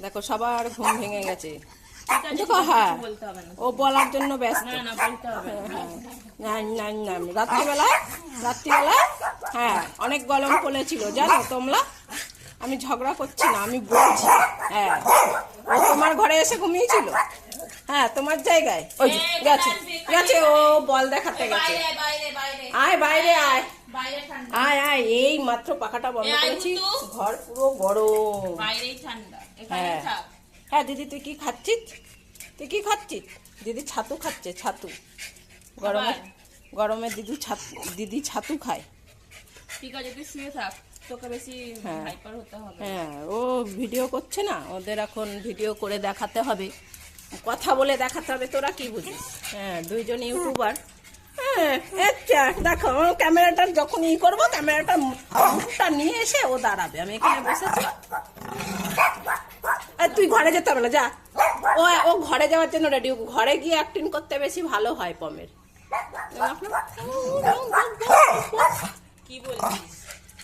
দেখো সবার ঘুম ভেঙে গেছে। হ্যাঁ ও বলার জন্য ব্যস্ত। রাত্রিবেলা। হ্যাঁ, রাত্রিবেলায় রাত্রিবেলায় হ্যাঁ অনেক গরম পড়েছিল। জানো তোমরা? আমি ঝগড়া করছি না আমি বলছি। হ্যাঁ। ও তোমার ঘরে এসে ঘুমিয়েছিল? হ্যাঁ তোমার জায়গায়। ওই যে, এই, গেছে গেছে। ও বল দেখাতে গেছে। আয় বাইরে আয় আয়। আয় এই মাত্র পাখাটা বন্ধ করেছি। ঘর পুরো গরম। হ্যাঁ। হ্যাঁ দিদি তুই কি খাচ্ছিস? তুই কি খাচ্ছিস? দিদি ছাতু খাচ্ছে ছাতু। গরমে গরমে দিদি ছাতু দিদি ছাতু খায়। ঠিক আছে তুই শুয়ে থাক। হ্যাঁ। হ্যাঁ ও ভিডিও করছে না। ওদের এখন ভিডিও করে দেখাতে হবে। কথা বলে দেখাতে হবে, তোরা কি বুঝিস? হ্যাঁ দুইজন ইউটিউবার। হ্যাঁ দেখো ক্যামেরাটা যখন ই করব, ক্যামেরাটা মুখটা নিয়ে এসে ও দাঁড়াবে। আমি এখানে বসেছি। আর তুই ঘরে যেতে হবে না, যা। ও ও ঘরে যাওয়ার জন্য রেডি ঘরে গিয়ে অ্যাক্টিং করতে বেশি ভালো হয় পমের। কি বলছিস?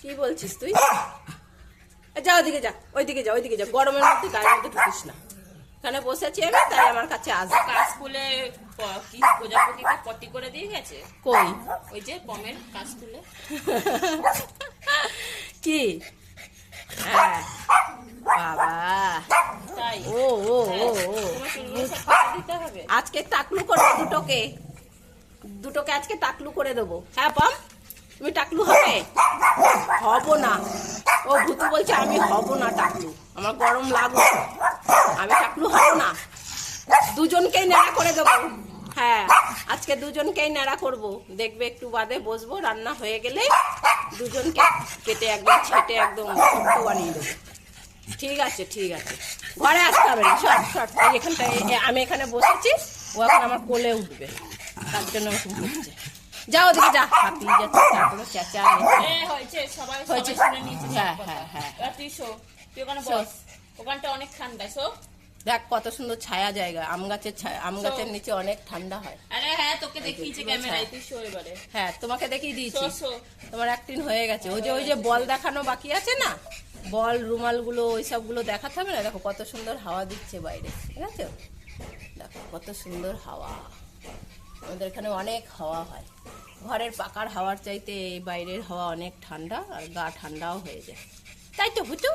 কি বলছিস তুই? যা, ওদিকে যা, ওইদিকে যা ওইদিকে যা। গরমের মধ্যে গায়ের মধ্যে ঢুকিস না। এখানে বসেছি আমি তাই আমার কাছে আসবে। প- কি প্রজাপতিকে পটি করে দিয়ে গেছে? কই? ওই যে পমের কাজ স্কুলে। কি? হ্যাঁ বাবা। তাই? ও ও ও ও। দিতে হবে? আজকে টাকলু করব দুটোকে। দুটোকে আজকে টাকলু করে দেবো। হ্যাঁ পাম তুমি টাকলু হবে? হব না। ও ভূতু বলছে আমি হব না টাকলু। আমার গরম লাগবে। আমি টাকলু হব না। দুজনকেই নেড়া করে দেবো। হ্যাঁ আজকে দুজনকেই নেড়া করব। দেখবে একটু বাদে বসবো রান্না হয়ে গেলে দুজনকে কেটে একদম ছেটে একদম বানিয়ে দেবো। ঠিক আছে ঠিক আছে। ঘরে আসতে হবে না। শর্ট শর্ট এই এখানটায় আমি এখানে বসেছি ও এখন আমার কোলে উঠবে। তার জন্য করছে। যাও ওদিকে যা। হাঁপিয়ে যাচ্ছে তারপরে চেঁচা হয়েছে। সবাই হয়েছে। সব হ্যাঁ, হ্যাঁ, হ্যাঁ। এবার তুই শো ওখানে বস। ওখানটা অনেক ঠান্ডা শো। দেখ কত সুন্দর ছায়া জায়গা। আম গাছের ছায়া আম গাছের নিচে অনেক ঠান্ডা হয়। আরে হ্যাঁ তোকে দেখিয়েছে ক্যামেরায় তুই শো এবারে। হ্যাঁ তোমাকে দেখিয়ে দিয়েছি। তোমার একদিন হয়ে গেছে। ওই যে ওই যে বল দেখানো বাকি আছে না? বল রুমালগুলো ওই সবগুলো দেখাতে হবে না? দেখো কত সুন্দর হাওয়া দিচ্ছে বাইরে। ঠিক আছে? দেখো কত সুন্দর হাওয়া। আমাদের এখানে অনেক হাওয়া হয়। ঘরের পাকার হাওয়ার চাইতে বাইরের হাওয়া অনেক ঠান্ডা আর গা ঠান্ডাও হয়ে যায়। তাই তো বুঝু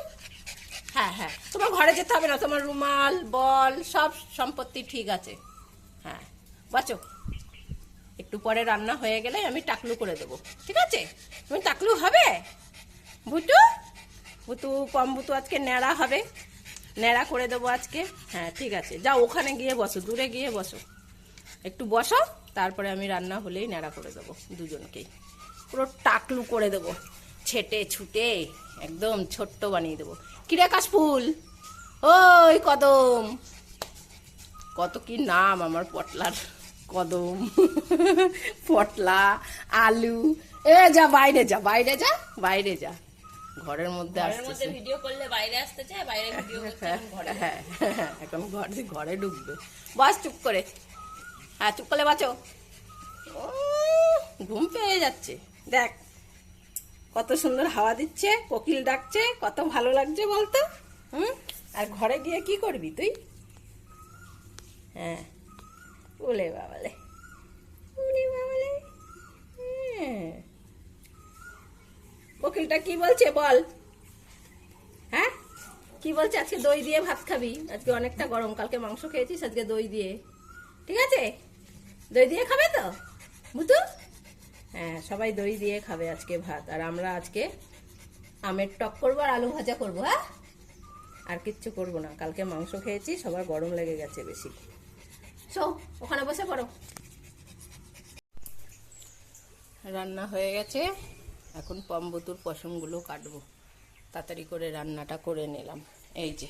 হ্যাঁ হ্যাঁ। তোমার ঘরে যেতে হবে না, তোমার রুমাল, বল, সব সম্পত্তি ঠিক আছে। হ্যাঁ বাঁচো। একটু পরে রান্না হয়ে গেলে আমি টাকলু করে দেবো। ঠিক আছে? তুমি টাকলু হবে? ভুটু ভুতু কম ভুতু আজকে ন্যাড়া হবে। ন্যাড়া করে দেবো আজকে। হ্যাঁ ঠিক আছে। যাও, ওখানে গিয়ে বসো, দূরে গিয়ে বসো। একটু বসো, তারপরে আমি রান্না হলেই ন্যাড়া করে দেবো দুজনকেই। পুরো টাকলু করে দেবো। ছেটে ছুটে একদম ছোট্ট বানিয়ে দেবো। কিরে কাশফুল ওই কদম। কত কি নাম আমার পটলার কদম। পটলা আলু। এ যা বাইরে যা বাইরে যা বাইরে যা। ঘরের মধ্যে মধ্যে ভিডিও করলে বাইরে আসতে চায় বাইরে ভিডিও করতে এখন ঘরে। হ্যাঁ, হ্যাঁ, এখন ঘরে ঘরে ঢুকবে। বাস চুপ করে। হ্যাঁ চুপ করলে বাঁচো। ঘুম পেয়ে যাচ্ছে। দেখ কত সুন্দর হাওয়া দিচ্ছে, কোকিল ডাকছে, কত ভালো লাগছে বলতো? হুম? আর ঘরে গিয়ে কি করবি তুই? হ্যাঁ। ওলে বাবালে। ওলে বাবালে। হ্যাঁ। কোকিলটা কি বলছে বল? হ্যাঁ? কি বলছে? আজকে দই দিয়ে ভাত খাবি। আজকে অনেকটা গরম। কালকে মাংস খেয়েছিস, আজকে দই দিয়ে। ঠিক আছে? দই দিয়ে খাবে তো? বুঝু হ্যাঁ সবাই দই দিয়ে খাবে আজকে ভাত। আর আমরা আজকে আমের টক করব আর আলু ভাজা করব হ্যাঁ? আর কিচ্ছু করব না। কালকে মাংস খেয়েছি, সবার গরম লেগে গেছে বেশি। চো ওখানে বসে পড়ো। রান্না হয়ে গেছে। এখন পম্বতুর পশমগুলো কাটবো। তাড়াতাড়ি করে রান্নাটা করে নিলাম। এই যে।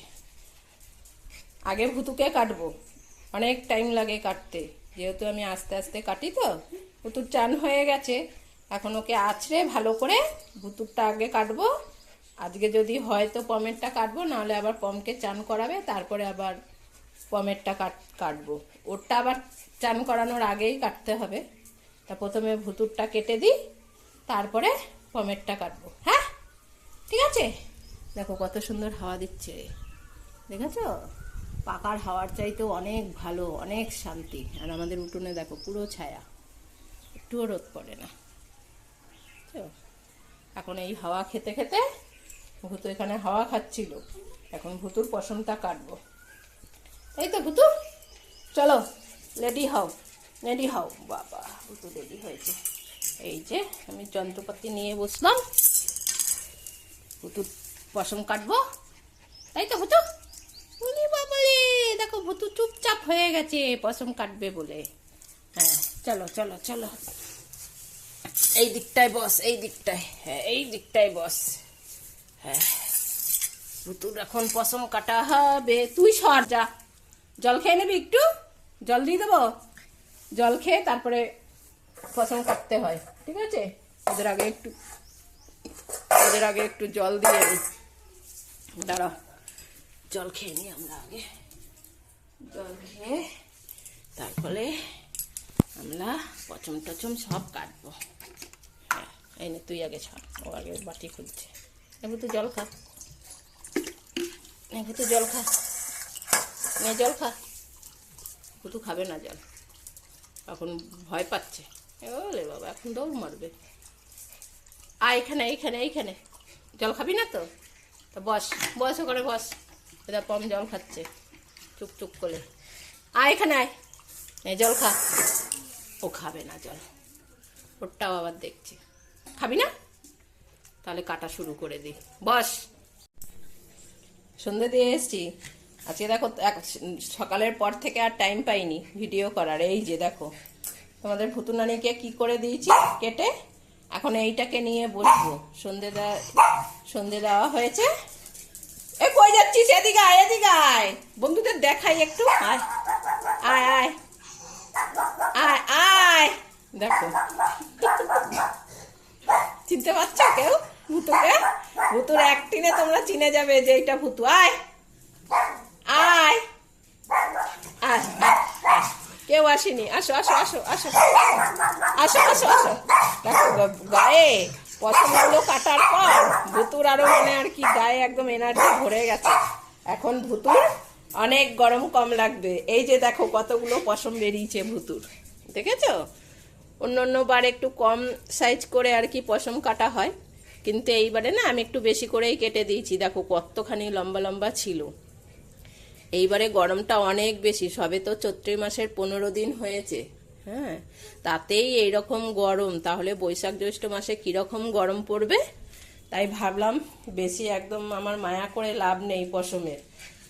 আগে ভুতুকে কাটবো। অনেক টাইম লাগে কাটতে। যেহেতু আমি আস্তে আস্তে কাটি তো ভুতুর চান হয়ে গেছে। এখন ওকে আছড়ে ভালো করে ভুতুরটা আগে কাটবো। আজকে যদি হয় তো পমেরটা কাটবো, নাহলে আবার পমকে চান করাবে, তারপরে আবার পমেরটা কাট, কাটবো। ওরটা আবার চান করানোর আগেই কাটতে হবে। তা প্রথমে ভুতুরটা কেটে দিই, তারপরে পমেরটা কাটবো। হ্যাঁ? ঠিক আছে? দেখো কত সুন্দর হাওয়া দিচ্ছে। দেখেছ? পাকার হাওয়ার চাইতেও অনেক ভালো, অনেক শান্তি। আর আমাদের উঠোনে দেখো পুরো ছায়া। একটুও রোদ পড়ে না? এখন এই হাওয়া খেতে খেতে ভূতু এখানে হাওয়া খাচ্ছিল। এখন ভুতুর পশমটা কাটবো। এই তো ভুতু, চলো, রেডি হও রেডি হও। বাবা, ভুতু রেডি হয়েছে। এই যে, আমি যন্ত্রপাতি নিয়ে বসলাম। ভুতুর পশম কাটবো। তাই তো ভুতু? উনি বাবারে দেখো ভুতু চুপচাপ হয়ে গেছে, পশম কাটবে বলে। হ্যাঁ চলো চলো চলো। এই দিকটায় বস, এই দিকটায়। হ্যাঁ এই দিকটায় বস। হ্যাঁ। ভুতুর এখন পশম কাটা হবে। তুই সর, যা। জল খেয়ে নিবি একটু? জল দিয়ে দেবো? জল খেয়ে তারপরে পশম কাটতে হয়, ঠিক আছে? ওদের আগে একটু, ওদের আগে একটু জল দিয়ে দিই দাঁড়াও জল খেয়ে নিই আমরা আগে। জল খেয়ে তারপরে আমরা পচম টচম সব কাটবো। এই নে তুই আগে ছাড়, ও আগে বাটি খুলছে। এবার তুই জল খা। এবার তুই জল খা। নে, জল খা। কুতু খাবে না জল। এখন ভয় পাচ্ছে। ওলে বাবা, এখন দৌড় মারবে। আয় এখানে, এইখানে এইখানে। জল খাবি না তো? তা বস বস ওখানে, বস। এটা কম জল খাচ্ছে চুপ চুপ করে। আয় এখানে, আয়। জল খা। ও খাবে না জল। ওরটাও আবার দেখছি। খাবি না? তাহলে কাটা শুরু করে দিই বস। সন্ধে দিয়ে এসছি। আজকে দেখো সকালের পর থেকে আর টাইম পাইনি ভিডিও করার। এই যে দেখো, তোমাদের ভুতুনানিকে কি করে দিয়েছি কেটে, এখন এইটাকে নিয়ে বসবো। সন্ধে দেওয়া সন্ধে দেওয়া হয়েছে। এ, কই যাচ্ছিস? এদিকে আয় এদিকে আয়। বন্ধুদের দেখাই একটু। আয় আয় আয়। আয় আয়। দেখো। চিনতে পারছ কেউ? ভুতুকে? ভুতুর একটিনে তোমরা চিনে যাবে যে এইটা ভুতু। আয়। আয়, আয়। কেউ আসেনি। আসো আসো আসো আসো। আসো আসো আসো। দেখো গায়ে পছন্দগুলো কাটার পর ভুতুর আরও মানে আর কি গায়ে একদম এনার্জি ভরে গেছে। এখন ভুতুর অনেক গরম কম লাগবে। এই যে দেখো কতগুলো পশম বেরিয়েছে ভুতুর। দেখেছ? অন্য অন্য বার একটু কম সাইজ করে আর কি পশম কাটা হয়। কিন্তু এইবারে না আমি একটু বেশি করেই কেটে দিয়েছি। দেখো কতখানি লম্বা লম্বা ছিল। এইবারে গরমটা অনেক বেশি। সবে তো চৈত্র মাসের পনেরো দিন হয়েছে। হ্যাঁ তাতেই এইরকম গরম। তাহলে বৈশাখ জ্যৈষ্ঠ মাসে কীরকম গরম পড়বে? তাই ভাবলাম বেশি একদম আমার মায়া করে লাভ নেই পশমের।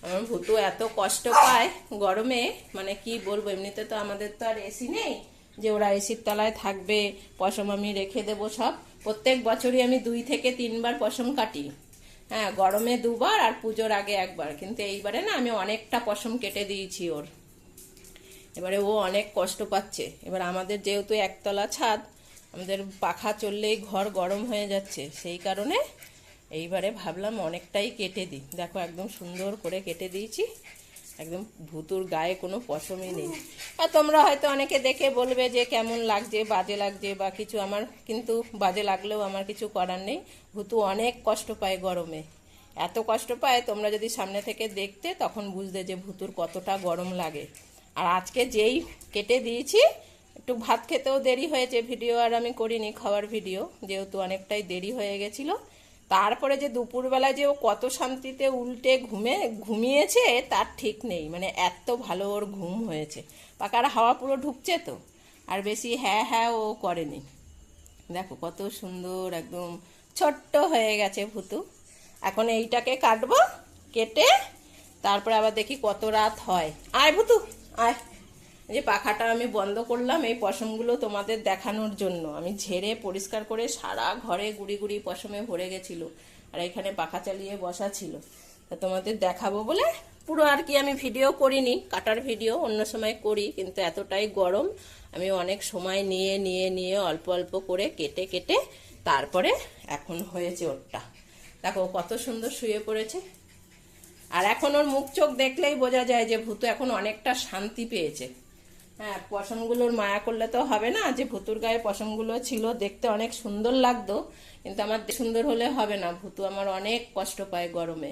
আমার ভুতু এত কষ্ট পায় গরমে। মানে কি বলব? এমনিতে তো আমাদের তো আর এসি নেই। যে ওরা এসির তলায় থাকবে, পশম আমি রেখে দেবো সব। প্রত্যেক বছরই আমি দুই থেকে তিনবার পশম কাটি। হ্যাঁ গরমে দুবার আর পুজোর আগে একবার। কিন্তু এইবারে না আমি অনেকটা পশম কেটে দিয়েছি ওর। এবারে ও অনেক কষ্ট পাচ্ছে। এবার আমাদের যেহেতু একতলা ছাদ, আমাদের পাখা চললেই ঘর গরম হয়ে যাচ্ছে। সেই কারণে এইবারে ভাবলাম অনেকটাই কেটে দিই। দেখো একদম সুন্দর করে কেটে দিয়েছি। একদম ভুতুর গায়ে কোনো পশমই নেই। আর তোমরা হয়তো অনেকে দেখে বলবে যে কেমন লাগছে, বাজে লাগছে বা কিছু আমার কিন্তু বাজে লাগলেও আমার কিছু করার নেই। ভুতু অনেক কষ্ট পায় গরমে। এত কষ্ট পায়, তোমরা যদি সামনে থেকে দেখতে তখন বুঝতে যে ভুতুর কতটা গরম লাগে। আর আজকে যেই কেটে দিয়েছি, একটু ভাত খেতেও দেরি হয়েছে ভিডিও আর আমি করিনি খাওয়ার ভিডিও, যেহেতু অনেকটাই দেরি হয়ে গেছিল। তারপরে যে দুপুরবেলা যে ও কত শান্তিতে উল্টে ঘুমে, ঘুমিয়েছে, তার ঠিক নেই। মানে এত ভালো ওর ঘুম হয়েছে। পাকার হাওয়া পুরো ঢুকছে তো? আর বেশি হ্যাঁ হ্যাঁ ও করেনি। দেখো কত সুন্দর একদম ছোট্ট হয়ে গেছে ভুতু। এখন এইটাকে কাটবো, কেটে তারপরে আবার দেখি কত রাত হয়। আয় ভুতু, আয়। যে পাখাটা আমি বন্ধ করলাম এই পশমগুলো তোমাদের দেখানোর জন্য। আমি ঝেড়ে পরিষ্কার করে সারা ঘরে গুড়ি গুড়ি পশমে ভরে গেছিল আর এখানে পাখা চালিয়ে বসা ছিল। তা তোমাদের দেখাবো বলে পুরো আর কি আমি ভিডিও করিনি, কাটার ভিডিও অন্য সময় করি, কিন্তু এতটাই গরম। আমি অনেক সময় নিয়ে নিয়ে নিয়ে অল্প অল্প করে কেটে কেটে তারপরে এখন হয়েছে ওরটা। দেখো কত সুন্দর শুয়ে পড়েছে। আর এখন ওর মুখ চোখ দেখলেই বোঝা যায় যে ভূত এখন অনেকটা শান্তি পেয়েছে। হ্যাঁ পশমগুলোর মায়া করলে তো হবে না। যে ভুতুর গায়ে পশমগুলো ছিল, দেখতে অনেক সুন্দর লাগতো, কিন্তু আমার সুন্দর হলে হবে না। ভুতু আমার অনেক কষ্ট পায় গরমে।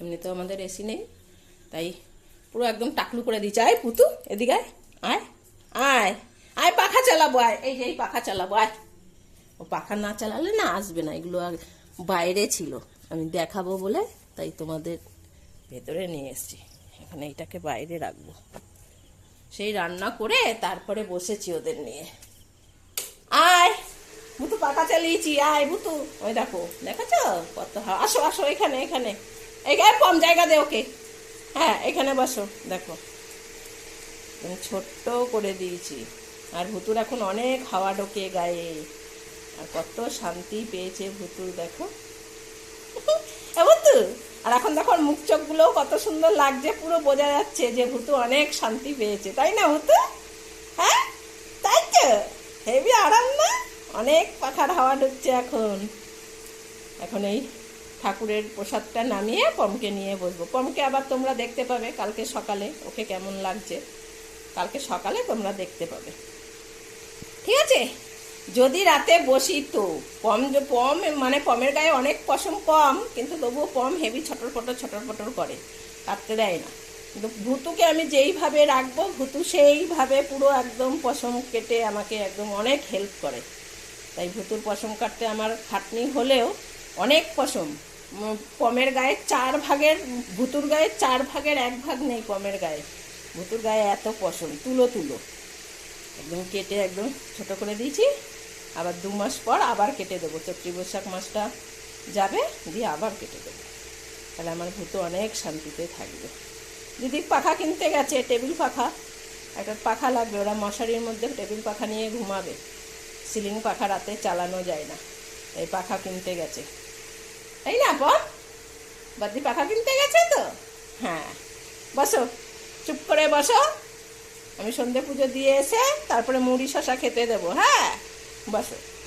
এমনিতেও আমাদের এসি নেই, তাই পুরো একদম টাকলু করে দিচ্ছে আয় পুতু এদিকে আয় আয় আয় আয়, পাখা চালাবো, আয়। এই যে, এই পাখা চালাবো, আয়। ও পাখা না চালালে না আসবে না, এগুলো আর বাইরে ছিল। আমি দেখাবো বলে, তাই তোমাদের ভেতরে নিয়ে এসেছি। এখানে এটাকে বাইরে রাখব। সেই রান্না করে তারপরে বসেছি ওদের নিয়ে। আয়, বুতু পাকা চালিয়েছি, আয় বুতু। ওই দেখো, দেখেছ? কত আসো আসো, এখানে এখানে। এখানে কম জায়গা দে ওকে। হ্যাঁ এখানে বসো, দেখো। আমি ছোট্ট করে দিয়েছি। আর ভুতুর এখন অনেক হাওয়া ঢোকে গায়ে। আর কত শান্তি পেয়েছে ভুতুর, দেখো। ভুতু? আর এখন দেখো মুখ চোখগুলো কত সুন্দর লাগছে, পুরো বোঝা যাচ্ছে যে ভুতু অনেক শান্তি পেয়েছে। তাই না, ভুতু? হ্যাঁ? তাই তো? হেভি আরাম না? অনেক পাখার হাওয়া ঢুকছে এখন। এখন এই ঠাকুরের প্রসাদটা নামিয়ে পমকে নিয়ে বসবো। পমকে আবার তোমরা দেখতে পাবে কালকে সকালে, ওকে কেমন লাগছে। কালকে সকালে তোমরা দেখতে পাবে। ঠিক আছে? যদি রাতে বসি তো পম পম মানে পমের গায়ে অনেক পশম কম কিন্তু তবুও পম হেভি ছটর ফটর ছটর ফটর করে, কাটতে দেয় না। কিন্তু ভুতুকে আমি যেইভাবে রাখব, ভুতু সেইভাবে পুরো একদম পশম কেটে আমাকে একদম অনেক হেল্প করে। তাই ভুতুর পশম কাটতে আমার খাটনি হলেও অনেক পশম। পমের গায়ে চার ভাগের, ভুতুর গায়ে চার ভাগের এক ভাগ নেই পমের গায়ে। ভুতুর গায়ে এত পশম, তুলো তুলো। একদম কেটে একদম ছোট করে দিয়েছি। আবার দু মাস পর আবার কেটে দেবো। চৈত্রী বৈশাখ মাসটা যাবে, দিয়ে আবার কেটে দেবো। তাহলে আমার ভূত অনেক শান্তিতে থাকবে। দিদি, পাখা কিনতে গেছে, টেবিল পাখা। একটা পাখা লাগবে, ওরা মশারির মধ্যে টেবিল পাখা নিয়ে ঘুমাবে। সিলিং পাখা রাতে চালানো যায় না। এই পাখা কিনতে গেছে। তাই না পর বাদি পাখা কিনতে গেছে তো? হ্যাঁ। বসো, চুপ করে বসো। আমি সন্ধে পুজো দিয়ে এসে তারপরে মুড়ি শশা খেতে দেবো হ্যাঁ? বসো